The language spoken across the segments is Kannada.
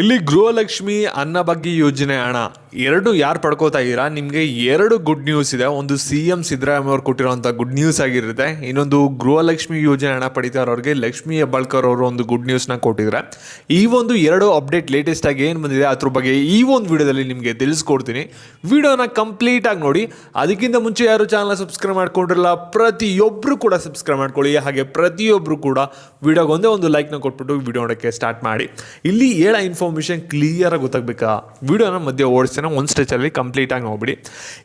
ಇಲ್ಲಿ ಗೃಹಲಕ್ಷ್ಮಿ ಅನ್ನಭಾಗ್ಯ ಯೋಜನೆ ಹಣ ಎರಡು ಯಾರು ಪಡ್ಕೋತಾ ಇದ್ದೀರಾ? ನಿಮಗೆ ಎರಡು ಗುಡ್ ನ್ಯೂಸ್ ಇದೆ. ಒಂದು ಸಿ ಎಂ ಸಿದ್ದರಾಮಯ್ಯ ಅವ್ರು ಕೊಟ್ಟಿರೋಂಥ ಗುಡ್ ನ್ಯೂಸ್ ಆಗಿರುತ್ತೆ. ಇನ್ನೊಂದು ಗೃಹಲಕ್ಷ್ಮಿ ಯೋಜನೆ ಹಣ ಪಡಿತಾ ಇರೋರಿಗೆ ಲಕ್ಷ್ಮಿ ಹೆಬ್ಬಾಳ್ಕರ್ ಅವರು ಒಂದು ಗುಡ್ ನ್ಯೂಸ್ನ ಕೊಟ್ಟಿದ್ದಾರೆ ಈ ಒಂದು ಎರಡು ಅಪ್ಡೇಟ್ ಲೇಟೆಸ್ಟ್ ಆಗಿ ಏನು ಬಂದಿದೆ ಅದ್ರ ಬಗ್ಗೆ ಈ ಒಂದು ವಿಡಿಯೋದಲ್ಲಿ ನಿಮಗೆ ತಿಳಿಸ್ಕೊಡ್ತೀನಿ. ವಿಡಿಯೋನ ಕಂಪ್ಲೀಟ್ ಆಗಿ ನೋಡಿ. ಅದಕ್ಕಿಂತ ಮುಂಚೆ ಯಾರು ಚಾನಲ್ ಸಬ್ಸ್ಕ್ರೈಬ್ ಮಾಡ್ಕೊಂಡಿರಲ್ಲ ಪ್ರತಿಯೊಬ್ಬರು ಕೂಡ ಸಬ್ಸ್ಕ್ರೈಬ್ ಮಾಡ್ಕೊಳ್ಳಿ. ಹಾಗೆ ಪ್ರತಿಯೊಬ್ಬರು ಕೂಡ ವಿಡಿಯೋಗೊಂದೇ ಒಂದು ಲೈಕ್ನ ಕೊಟ್ಬಿಟ್ಟು ವಿಡಿಯೋ ನೋಡೋಕ್ಕೆ ಸ್ಟಾರ್ಟ್ ಮಾಡಿ. ಇಲ್ಲಿ ಹೇಳೋ ಇನ್ಫಾರ್ಮೇಷನ್ ಕ್ಲಿಯರಾಗಿ ಗೊತ್ತಾಗಬೇಕಾ? ವಿಡಿಯೋನ ಮಧ್ಯೆ ಓಡಿಸ್ತಾನೆ, ಒಂದು ಸ್ಟೆಚಲ್ಲಿ ಕಂಪ್ಲೀಟಾಗಿ ನೋಡ್ಬಿಡಿ.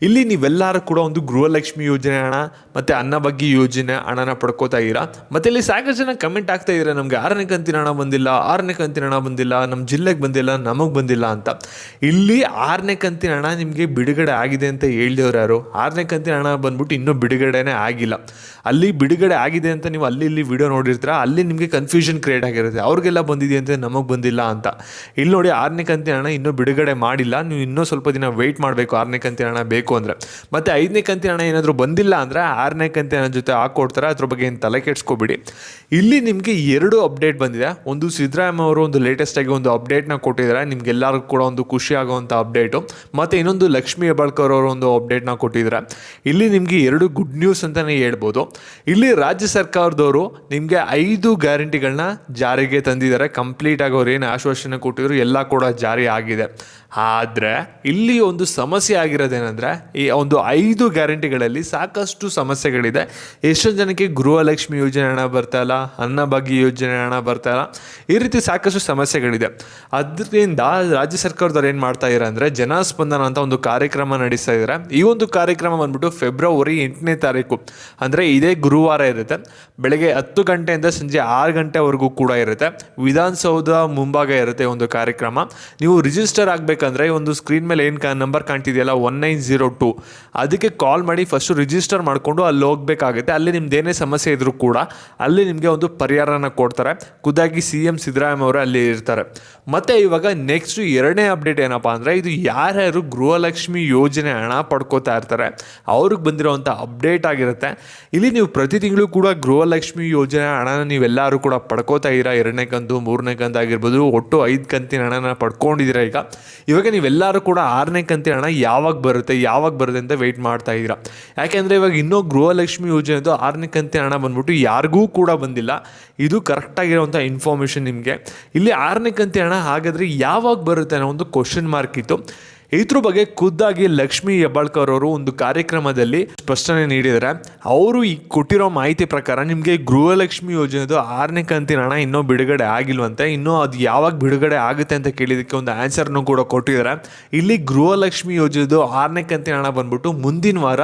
ಇಲ್ಲಿ ನೀವೆಲ್ಲರೂ ಕೂಡ ಒಂದು ಗೃಹಲಕ್ಷ್ಮಿ ಯೋಜನೆ ಹಣ ಮತ್ತು ಅನ್ನಭಾಗ್ಯ ಯೋಜನೆ ಹಣನ ಪಡ್ಕೋತಾ ಇದ್ದೀರಾ? ಮತ್ತು ಇಲ್ಲಿ ಸಾಕಷ್ಟು ಜನ ಕಮೆಂಟ್ ಆಗ್ತಾ ಇದ್ದಾರೆ ನಮಗೆ ಆರನೇ ಕಂತಿನ ಹಣ ಬಂದಿಲ್ಲ, ಆರನೇ ಕಂತಿನ ಹಣ ಬಂದಿಲ್ಲ ನಮ್ಮ ಜಿಲ್ಲೆಗೆ ಬಂದಿಲ್ಲ, ನಮಗೆ ಬಂದಿಲ್ಲ ಅಂತ. ಇಲ್ಲಿ ಆರನೇ ಕಂತಿನ ಹಣ ನಿಮಗೆ ಬಿಡುಗಡೆ ಆಗಿದೆ ಅಂತ ಹೇಳ್ದವ್ರು ಯಾರು? ಆರನೇ ಕಂತಿನ ಹಣ ಬಂದ್ಬಿಟ್ಟು ಇನ್ನೂ ಬಿಡುಗಡೆನೇ ಆಗಿಲ್ಲ. ಅಲ್ಲಿ ಬಿಡುಗಡೆ ಆಗಿದೆ ಅಂತ ನೀವು ಅಲ್ಲಿ ಇಲ್ಲಿ ವಿಡಿಯೋ ನೋಡಿರ್ತೀರ? ಅಲ್ಲಿ ನಿಮಗೆ ಕನ್ಫ್ಯೂಷನ್ ಕ್ರಿಯೇಟ್ ಆಗಿರುತ್ತೆ. ಅವ್ರಿಗೆಲ್ಲ ಬಂದಿದೆ ಅಂತ ನಮಗೆ ಬಂದಿಲ್ಲ ಅಂತ. ಇಲ್ಲಿ ನೋಡಿ ಆರನೇ ಕಂತಿನ ಹಣ ಇನ್ನೂ ಬಿಡುಗಡೆ ಮಾಡಿಲ್ಲ. ನೀವು ಇನ್ನೂ ಸ್ವಲ್ಪ ದಿನ ವೆಯ್ಟ್ ಮಾಡಬೇಕು. ಆರನೇ ಕಂತಿನ ಹಣ ಬೇಕು ಅಂದರೆ. ಮತ್ತು ಐದನೇ ಕಂತಿನ ಹಣ ಏನಾದರೂ ಬಂದಿಲ್ಲ ಅಂದರೆ ಆರನೇ ಕಂತಿನ ಹಣ ಜೊತೆ ಹಾಕ್ಕೊಡ್ತಾರೆ ಅದ್ರ ಬಗ್ಗೆ ಏನು ತಲೆ ಕೆಡ್ಸ್ಕೊಬಿಡಿ. ಇಲ್ಲಿ ನಿಮಗೆ ಎರಡು ಅಪ್ಡೇಟ್ ಬಂದಿದೆ. ಒಂದು ಸಿದ್ದರಾಮಯ್ಯ ಅವರು ಒಂದು ಲೇಟೆಸ್ಟಾಗಿ ಒಂದು ಅಪ್ಡೇಟ್ನ ಕೊಟ್ಟಿದ್ದಾರೆ. ನಿಮ್ಗೆಲ್ಲರಿಗೂ ಕೂಡ ಒಂದು ಖುಷಿ ಆಗುವಂಥ ಅಪ್ಡೇಟು ಮತ್ತು ಇನ್ನೊಂದು ಲಕ್ಷ್ಮೀ ಹೆಬ್ಬಾಳ್ಕರ್ ಅವರು ಒಂದು ಅಪ್ಡೇಟ್ನ ಕೊಟ್ಟಿದ್ದಾರೆ. ಇಲ್ಲಿ ನಿಮಗೆ ಎರಡು ಗುಡ್ ನ್ಯೂಸ್ ಅಂತಲೇ ಹೇಳ್ಬೋದು. ಇಲ್ಲಿ ರಾಜ್ಯ ಸರ್ಕಾರದವರು ನಿಮಗೆ ಐದು ಗ್ಯಾರಂಟಿಗಳನ್ನ ಜಾರಿಗೆ ತಂದಿದ್ದಾರೆ. ಕಂಪ್ಲೀಟ್ ಆಗಿ ಅವ್ರು ಏನು ಆಶ್ವಾಸನೆ ಕೊಟ್ಟಿದ್ರು ಎಲ್ಲ ಕೂಡ ಜಾರಿ ಆಗಿದೆ. ಆದರೆ ಇಲ್ಲಿ ಒಂದು ಸಮಸ್ಯೆ ಆಗಿರೋದೇನೆಂದರೆ, ಈ ಒಂದು ಐದು ಗ್ಯಾರಂಟಿಗಳಲ್ಲಿ ಸಾಕಷ್ಟು ಸಮಸ್ಯೆಗಳಿದೆ. ಎಷ್ಟೊಂದು ಜನಕ್ಕೆ ಗೃಹಲಕ್ಷ್ಮಿ ಯೋಜನೆ ಹಣ ಬರ್ತಾ ಇಲ್ಲ ಅನ್ನಭಾಗ್ಯ ಯೋಜನೆ ಹಣ ಬರ್ತಾ ಈ ರೀತಿ ಸಾಕಷ್ಟು ಸಮಸ್ಯೆಗಳಿದೆ. ಅದರಿಂದ ರಾಜ್ಯ ಸರ್ಕಾರದವ್ರು ಏನು ಮಾಡ್ತಾ ಇದ್ದಾರೆ ಅಂದರೆ, ಜನಸ್ಪಂದನ ಅಂತ ಒಂದು ಕಾರ್ಯಕ್ರಮ ನಡೆಸ್ತಾ ಇದ್ದಾರೆ ಈ ಒಂದು ಕಾರ್ಯಕ್ರಮ ಬಂದ್ಬಿಟ್ಟು ಫೆಬ್ರವರಿ ಎಂಟನೇ ತಾರೀಕು, ಅಂದರೆ ಇದೇ ಗುರುವಾರ ಇರುತ್ತೆ. ಬೆಳಗ್ಗೆ ಹತ್ತು ಗಂಟೆಯಿಂದ ಸಂಜೆ ಆರು ಗಂಟೆವರೆಗೂ ಕೂಡ ಇರುತ್ತೆ. ವಿಧಾನಸೌಧ ಮುಂಭಾಗ ಇರುತ್ತೆ ಒಂದು ಕಾರ್ಯಕ್ರಮ. ನೀವು ರಿಜಿಸ್ಟರ್ ಆಗಬೇಕಂದ್ರೆ ಒಂದು ಸ್ಕ್ರೀನ್ ಮೇಲೆ ಏನು ನಂಬರ್ ಕಾಣ್ತಿದೆಯಲ್ಲ ಒನ್ ನೈನ್ ಜೀರೋ ಟು ಅದಕ್ಕೆ ಕಾಲ್ ಮಾಡಿ ಫಸ್ಟು ರಿಜಿಸ್ಟರ್ ಮಾಡಿಕೊಂಡು ಅಲ್ಲಿ ಹೋಗಬೇಕಾಗುತ್ತೆ. ಅಲ್ಲಿ ನಿಮ್ದು ಏನೇ ಸಮಸ್ಯೆ ಇದ್ದರೂ ಕೂಡ ಅಲ್ಲಿ ನಿಮಗೆ ಒಂದು ಪರಿಹಾರನ ಕೊಡ್ತಾರೆ. ಖುದ್ದಾಗಿ ಸಿ ಎಂ ಸಿದ್ದರಾಮಯ್ಯ ಅವರು ಅಲ್ಲಿ ಇರ್ತಾರೆ. ಮತ್ತು ಇವಾಗ ನೆಕ್ಸ್ಟು ಎರಡನೇ ಅಪ್ಡೇಟ್ ಏನಪ್ಪ ಅಂದರೆ ಇದು ಯಾರ್ಯಾರು ಗೃಹಲಕ್ಷ್ಮಿ ಯೋಜನೆ ಹಣ ಪಡ್ಕೋತಾ ಇರ್ತಾರೆ, ಅವ್ರಿಗೆ ಬಂದಿರೋವಂಥ ಅಪ್ಡೇಟ್ ಆಗಿರುತ್ತೆ. ಇಲ್ಲಿ ನೀವು ಪ್ರತಿ ತಿಂಗಳು ಕೂಡ ಗೃಹಲಕ್ಷ್ಮಿ ಯೋಜನೆ ಹಣನ ನೀವೆಲ್ಲರೂ ಕೂಡ ಪಡ್ಕೋತಾ ಇದ್ದೀರಾ? ಎರಡನೇ ಕಂತು, ಮೂರನೇ ಕಂತು ಆಗಿರ್ಬೋದು, ಒಟ್ಟು ಐದು ಕಂತಿನ ಹಣನ ಪಡ್ಕೊಂಡಿದ್ದೀರಾ ಈಗ? ಇವಾಗ ನೀವೆಲ್ಲರೂ ಕೂಡ ಆರನೇ ಕಂತಿನ ಹಣ ಯಾವಾಗ ಬರುತ್ತೆ ಯಾವಾಗ ಬರುತ್ತೆ ಅಂತ ವೆಯ್ಟ್ ಮಾಡ್ತಾ ಇದ್ದೀರಾ. ಯಾಕೆಂದರೆ ಇವಾಗ ಇನ್ನೂ ಗೃಹಲಕ್ಷ್ಮಿ ಯೋಜನೆದು ಆರನೇ ಕಂತಿನ ಹಣ ಬಂದ್ಬಿಟ್ಟು ಯಾರಿಗೂ ಕೂಡ ಬಂದಿಲ್ಲ. ಇದು ಕರೆಕ್ಟಾಗಿರೋಂಥ ಇನ್ಫಾರ್ಮೇಷನ್ ನಿಮಗೆ. ಇಲ್ಲಿ ಆರನೇ ಕಂತಿನ ಹಣ ಹಾಗಾದರೆ ಯಾವಾಗ ಬರುತ್ತೆ ಅನ್ನೋ ಒಂದು ಕ್ವಶನ್ ಮಾರ್ಕ್ ಇತ್ತು. ಇದ್ರ ಬಗ್ಗೆ ಖುದ್ದಾಗಿ ಲಕ್ಷ್ಮಿ ಹೆಬ್ಬಾಳ್ಕರ್ ಅವರು ಒಂದು ಕಾರ್ಯಕ್ರಮದಲ್ಲಿ ಸ್ಪಷ್ಟನೆ ನೀಡಿದ್ದಾರೆ. ಅವರು ಈ ಕೊಟ್ಟಿರೋ ಮಾಹಿತಿ ಪ್ರಕಾರ ನಿಮಗೆ ಗೃಹಲಕ್ಷ್ಮಿ ಯೋಜನೆದು ಆರನೇ ಕಂತಿನ ಹಣ ಇನ್ನೂ ಬಿಡುಗಡೆ ಆಗಿಲ್ವಂತೆ, ಇನ್ನೂ ಅದು ಯಾವಾಗ ಬಿಡುಗಡೆ ಆಗುತ್ತೆ ಅಂತ ಕೇಳಿದಕ್ಕೆ ಒಂದು ಆನ್ಸರ್ನು ಕೂಡ ಕೊಟ್ಟಿದ್ದಾರೆ. ಇಲ್ಲಿ ಗೃಹಲಕ್ಷ್ಮಿ ಯೋಜನೆದು ಆರನೇ ಕಂತಿನ ಹಣ ಬಂದ್ಬಿಟ್ಟು ಮುಂದಿನ ವಾರ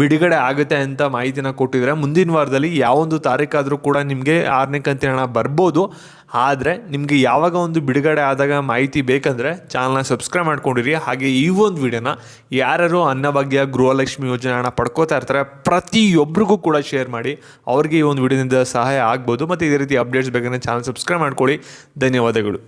ಬಿಡುಗಡೆ ಆಗುತ್ತೆ ಅಂತ ಮಾಹಿತಿನ ಕೊಟ್ಟಿದ್ದಾರೆ. ಮುಂದಿನ ವಾರದಲ್ಲಿ ಯಾವೊಂದು ತಾರೀಕಾದರೂ ಕೂಡ ನಿಮಗೆ ಆರನೇ ಕಂತಿನ ಹಣ ಬರ್ಬೋದು. ಆದರೆ ನಿಮಗೆ ಯಾವಾಗ ಒಂದು ಬಿಡುಗಡೆ ಆದಾಗ ಮಾಹಿತಿ ಬೇಕಂದರೆ ಚಾನಲ್ನ ಸಬ್ಸ್ಕ್ರೈಬ್ ಮಾಡ್ಕೊಂಡಿರಿ. ಹಾಗೆ ಈ ಒಂದು ವಿಡಿಯೋನ ಯಾರ್ಯಾರು ಅನ್ನಭಾಗ್ಯ, ಗೃಹಲಕ್ಷ್ಮಿ ಯೋಜನೆ ಹಣ ಪಡ್ಕೋತಾ ಇರ್ತಾರೆ ಪ್ರತಿಯೊಬ್ಬರಿಗೂ ಕೂಡ ಶೇರ್ ಮಾಡಿ. ಅವ್ರಿಗೆ ಈ ಒಂದು ವಿಡಿಯೋದಿಂದ ಸಹಾಯ ಆಗ್ಬೋದು. ಮತ್ತು ಇದೇ ರೀತಿ ಅಪ್ಡೇಟ್ಸ್ ಬೇಕಂದರೆ ಚಾನಲ್ ಸಬ್ಸ್ಕ್ರೈಬ್ ಮಾಡ್ಕೊಳ್ಳಿ. ಧನ್ಯವಾದಗಳು.